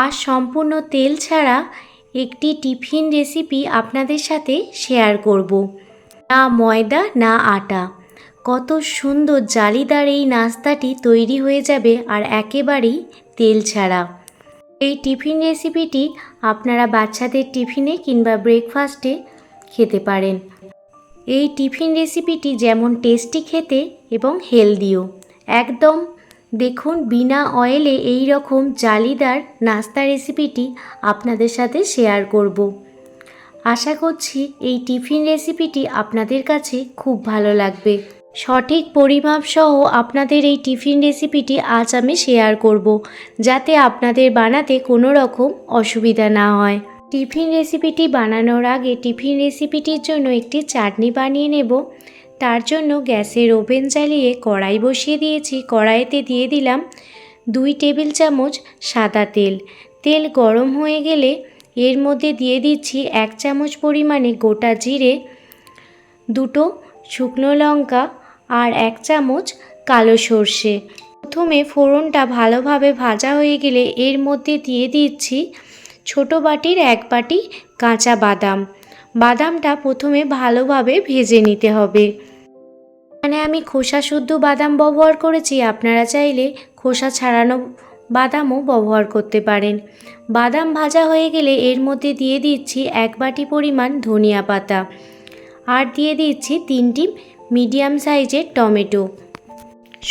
আজ সম্পূর্ণ তেল ছাড়া একটি টিফিন রেসিপি আপনাদের সাথে শেয়ার করব। না ময়দা, না আটা। কত সুন্দর, জালিদার এই নাস্তাটি তৈরি হয়ে যাবে আর একেবারেই তেল ছাড়া। এই টিফিন রেসিপিটি আপনারা বাচ্চাদের টিফিনে কিংবা ব্রেকফাস্টে খেতে পারেন। এই টিফিন রেসিপিটি যেমন টেস্টি খেতে এবং হেলদিও একদম দেখুন বিনা অয়েলে এই রকম জালিদার নাস্তা রেসিপিটি আপনাদের সাথে শেয়ার করব। আশা করছি এই টিফিন রেসিপিটি আপনাদের কাছে খুব ভালো লাগবে। সঠিক পরিমাপ সহ আপনাদের এই টিফিন রেসিপিটি আজ আমি শেয়ার করব, যাতে আপনাদের বানাতে কোনো রকম অসুবিধা না হয়। টিফিন রেসিপিটি বানানোর আগে টিফিন রেসিপিটির জন্য একটি চাটনি বানিয়ে নেব। তার জন্য গ্যাসের ওভেন জ্বালিয়ে কড়াই বসিয়ে দিয়েছি। কড়াইতে দিয়ে দিলাম দুই টেবিল চামচ সাদা তেল। তেল গরম হয়ে গেলে এর মধ্যে দিয়ে দিচ্ছি এক চামচ পরিমাণে গোটা জিরে, দুটো শুকনো লঙ্কা আর এক চামচ কালো সর্ষে। প্রথমে ফোড়নটা ভালোভাবে ভাজা হয়ে গেলে এর মধ্যে দিয়ে দিচ্ছি ছোট বাটির এক বাটি কাঁচা বাদাম। বাদামটা প্রথমে ভালোভাবে ভেজে নিতে হবে। এখানে আমি খোসা শুদ্ধ বাদাম ব্যবহার করেছি, আপনারা চাইলে খোসা ছাড়ানো বাদামও ব্যবহার করতে পারেন। বাদাম ভাজা হয়ে গেলে এর মধ্যে দিয়ে দিচ্ছি এক বাটি পরিমাণ ধনিয়া পাতা আর দিয়ে দিচ্ছি তিনটি মিডিয়াম সাইজের টমেটো।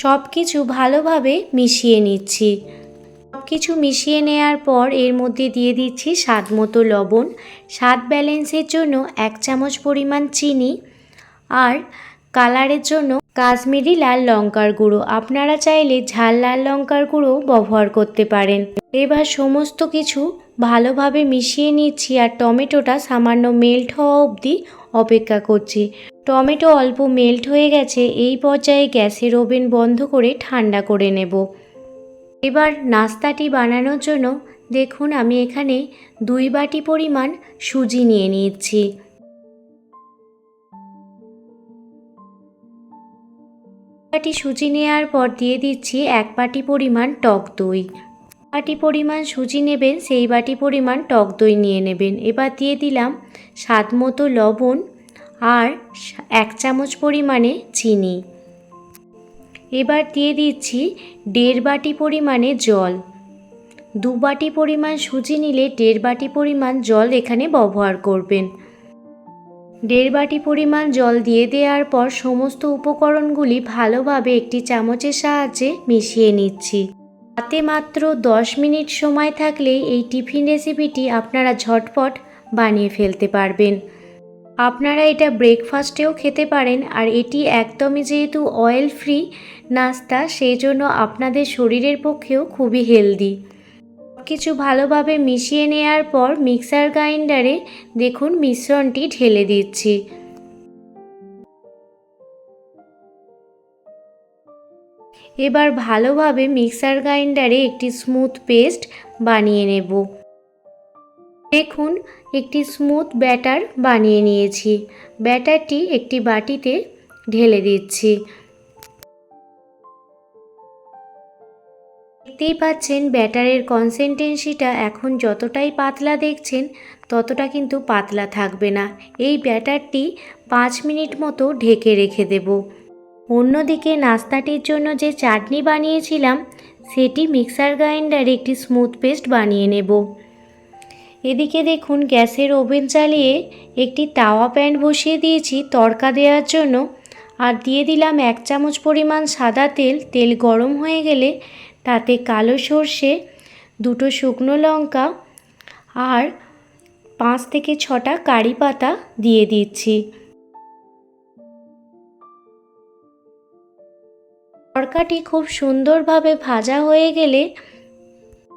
সব কিছু ভালোভাবে মিশিয়ে নিচ্ছি। সব কিছু মিশিয়ে নেওয়ার পর এর মধ্যে দিয়ে দিচ্ছি স্বাদ মতো লবণ। স্বাদ ব্যালেন্সের জন্য এক চামচ পরিমাণ চিনি আর কালারের জন্য কাশ্মীরি লাল লঙ্কার গুঁড়ো। আপনারা চাইলে ঝাল লাল লঙ্কার গুঁড়ো ব্যবহার করতে পারেন। এবার সমস্ত কিছু ভালোভাবে মিশিয়ে নিচ্ছি আর টমেটোটা সামান্য মেল্ট হওয়া অবধি অপেক্ষা করছি। টমেটো অল্প মেল্ট হয়ে গেছে, এই পর্যায়ে গ্যাসের ওভেন বন্ধ করে ঠান্ডা করে নেব। এবার নাস্তাটি বানানোর জন্য দেখুন আমি এখানে দুই বাটি পরিমাণ সুজি নিয়ে নিচ্ছি। বাটি সুজি নেওয়ার পর দিয়ে দিচ্ছি এক বাটি পরিমাণ টক দই। বাটি পরিমাণ সুজি নেবেন, সেই বাটি পরিমাণ টক দই নিয়ে নেবেন। এবার দিয়ে দিলাম স্বাদ মতো লবণ আর এক চামচ পরিমাণে চিনি। এবার দিয়ে দিচ্ছি দেড় বাটি পরিমাণে জল। দু বাটি পরিমাণ সুজি নিলে দেড় বাটি পরিমাণ জল এখানে ব্যবহার করবেন। দেড় বাটি পরিমাণ জল দিয়ে দেওয়ার পর সমস্ত উপকরণগুলি ভালোভাবে একটি চামচের সাহায্যে মিশিয়ে নিচ্ছি। হাতে মাত্র দশ মিনিট সময় থাকলেই এই টিফিন রেসিপিটি আপনারা ঝটপট বানিয়ে ফেলতে পারবেন। আপনারা এটা ব্রেকফাস্টেও খেতে পারেন আর এটি একদমই যেহেতু অয়েল ফ্রি নাস্তা সেই জন্য আপনাদের শরীরের পক্ষেও খুবই হেলদি। কিছু ভালোভাবে মিশিয়ে নেওয়ার পর মিক্সার গ্রাইন্ডারে দেখুন মিশ্রণটি ঢেলে দিচ্ছি। এবার ভালোভাবে মিক্সার গ্রাইন্ডারে একটি স্মুথ পেস্ট বানিয়ে নেব। দেখুন, একটি স্মুথ ব্যাটার বানিয়ে নিয়েছি। ব্যাটারটি একটি বাটিতে ঢেলে দিচ্ছি। দেখতেই পাচ্ছেন ব্যাটারের কনসিস্টেন্সিটা এখন যতটাই পাতলা দেখছেন, ততটা কিন্তু পাতলা থাকবে না। এই ব্যাটারটি পাঁচ মিনিট মতো ঢেকে রেখে দেব। অন্যদিকে নাস্তাটির জন্য যে চাটনি বানিয়েছিলাম, সেটি মিক্সার গ্রাইন্ডারে একটি স্মুথ পেস্ট বানিয়ে নেব। এদিকে দেখুন গ্যাসের ওভেন চালিয়ে একটি তাওয়া প্যান বসিয়ে দিয়েছি তড়কা দেওয়ার জন্য। আর দিয়ে দিলাম এক চামচ পরিমাণ সাদা তেল। তেল গরম হয়ে গেলে তাতে কালো সর্ষে, দুটো শুকনো লঙ্কা আর পাঁচ থেকে ছটা কারি পাতা দিয়ে দিচ্ছি। তরকাটি খুব সুন্দরভাবে ভাজা হয়ে গেলে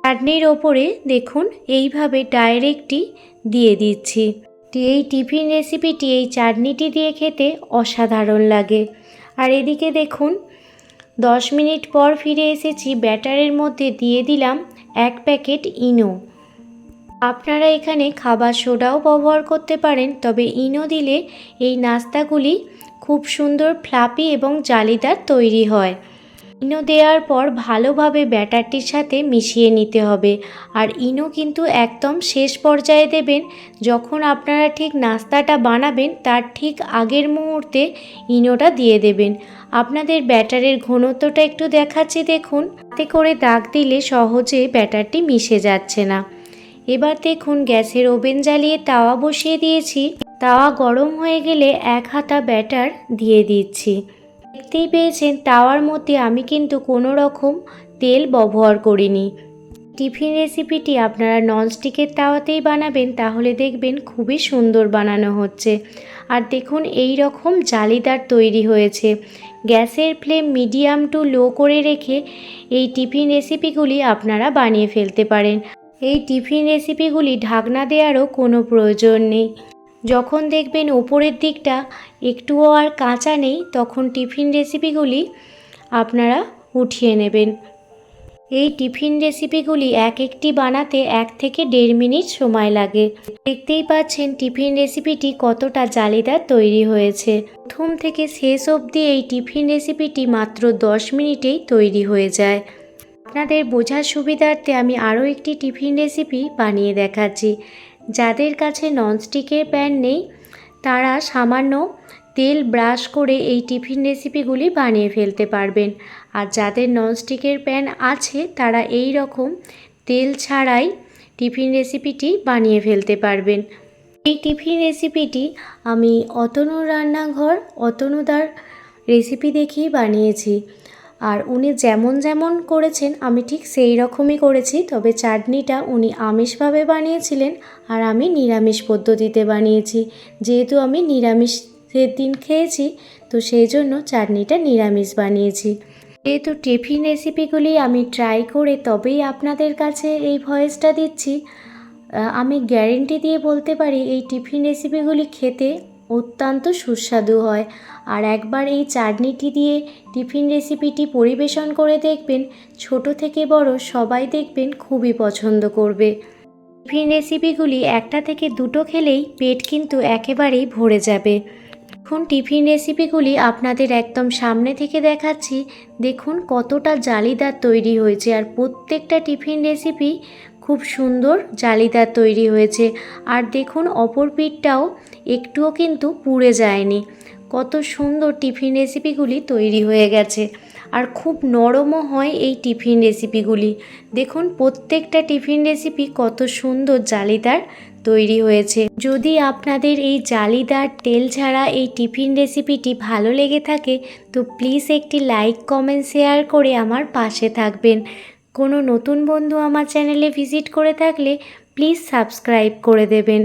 চাটনির ওপরে দেখুন এইভাবে ডাইরেক্টই দিয়ে দিচ্ছি। এই টিফিন রেসিপিটি, এই চাটনিটি দিয়ে খেতে অসাধারণ লাগে। আর এদিকে দেখুন দশ মিনিট পর ফিরে এসেছি ব্যাটারের মধ্যে দিয়ে দিলাম এক প্যাকেট ইনো। আপনারা এখানে খাবার সোডাও ব্যবহার করতে পারেন, তবে ইনো দিলে এই নাস্তাগুলি খুব সুন্দর, ফ্লাপি এবং জালিদার তৈরি হয়। ইনো দেওয়ার পর ভালোভাবে ব্যাটারটির সাথে মিশিয়ে নিতে হবে। আর ইনো কিন্তু একদম শেষ পর্যায়ে দেবেন। যখন আপনারা ঠিক নাস্তাটা বানাবেন, তার ঠিক আগের মুহূর্তে ইনোটা দিয়ে দেবেন। আপনাদের ব্যাটারের ঘনত্বটা একটু দেখাচ্ছি দেখুন। তাতে করে দাগ দিলে সহজে ব্যাটারটি মিশে যাচ্ছে না। এবার দেখুন, গ্যাসের ওভেন জ্বালিয়ে তাওয়া বসিয়ে দিয়েছি। তাওয়া গরম হয়ে গেলে এক হাতা ব্যাটার দিয়ে দিচ্ছি। দেখতেই পেয়েছেন তাওয়ার মধ্যে আমি কিন্তু কোনো রকম তেল ব্যবহার করিনি। টিফিন রেসিপিটি আপনারা ননস্টিকের তাওয়াতেই বানাবেন, তাহলে দেখবেন খুবই সুন্দর বানানো হচ্ছে। আর দেখুন, এই রকম জালিদার তৈরি হয়েছে। গ্যাসের ফ্লেম মিডিয়াম টু লো করে রেখে এই টিফিন রেসিপিগুলি আপনারা বানিয়ে ফেলতে পারেন। এই টিফিন রেসিপিগুলি ঢাকনা দেওয়ারও কোনো প্রয়োজন নেই। যখন দেখবেন ওপরের দিকটা একটুও আর কাঁচা নেই, তখন টিফিন রেসিপিগুলি আপনারা উঠিয়ে নেবেন। এই টিফিন রেসিপিগুলি এক একটি বানাতে এক থেকে দেড় মিনিট সময় লাগে। দেখতেই পাচ্ছেন টিফিন রেসিপিটি কতটা জালিদার তৈরি হয়েছে। প্রথম থেকে শেষ অবধি এই টিফিন রেসিপিটি মাত্র দশ মিনিটেই তৈরি হয়ে যায়। আপনাদের বোঝার সুবিধার্থে আমি আরও একটি টিফিন রেসিপি বানিয়ে দেখাচ্ছি। যাদের কাছে ননস্টিকের প্যান নেই, তারা সামান্য তেল ব্রাশ করে এই টিফিন রেসিপিগুলি বানিয়ে ফেলতে পারবেন। আর যাদের ননস্টিকের প্যান আছে, তারা এই রকম তেল ছাড়াই টিফিন রেসিপিটি বানিয়ে ফেলতে পারবেন। এই টিফিন রেসিপিটি আমি অতনুর রান্নাঘর, অতনুদার রেসিপি দেখেই বানিয়েছি। আর উনি যেমন যেমন করেছেন, আমি ঠিক সেই রকমই করেছি। তবে চাটনিটা উনি আমিষভাবে বানিয়েছিলেন আর আমি নিরামিষ পদ্ধতিতে বানিয়েছি। যেহেতু আমি নিরামিষের দিন খেয়েছি, তো সেই জন্য চাটনিটা নিরামিষ বানিয়েছি। যেহেতু টিফিন রেসিপিগুলি আমি ট্রাই করে তবেই আপনাদের কাছে এই ভয়েসটা দিচ্ছি আমি গ্যারেন্টি দিয়ে বলতে পারি, এই টিফিন রেসিপিগুলি খেতে অত্যন্ত সুস্বাদু হয়। আর একবার এই চাটনিটি দিয়ে টিফিন রেসিপিটি পরিবেশন করে দেখবেন, ছোট থেকে বড় সবাই দেখবেন খুবই পছন্দ করবে। টিফিন রেসিপিগুলি একটা থেকে দুটো খেলেই পেট কিন্তু একেবারেই ভরে যাবে। এখন টিফিন রেসিপিগুলি আপনাদের একদম সামনে থেকে দেখাচ্ছি। দেখুন, কতটা জালিদার তৈরি হয়েছে। আর প্রত্যেকটা টিফিন রেসিপি খুব সুন্দর জালিদার তৈরি হয়েছে। আর দেখুন, অপর পিঠটাও একটুও কিন্তু পুড়ে যায়নি। কত সুন্দর টিফিন রেসিপিগুলি তৈরি হয়ে গেছে। আর খুব নরমও হয় এই টিফিন রেসিপিগুলি। দেখুন, প্রত্যেকটা টিফিন রেসিপি কত সুন্দর জালিদার তৈরি হয়েছে। যদি আপনাদের এই জালিদার তেল ছাড়া এই টিফিন রেসিপিটি ভালো লেগে থাকে, তো প্লিজ একটি লাইক, কমেন্ট, শেয়ার করে আমার পাশে থাকবেন। কোনো নতুন বন্ধু আমার চ্যানেলে ভিজিট করে থাকলে প্লিজ সাবস্ক্রাইব করে দেবেন।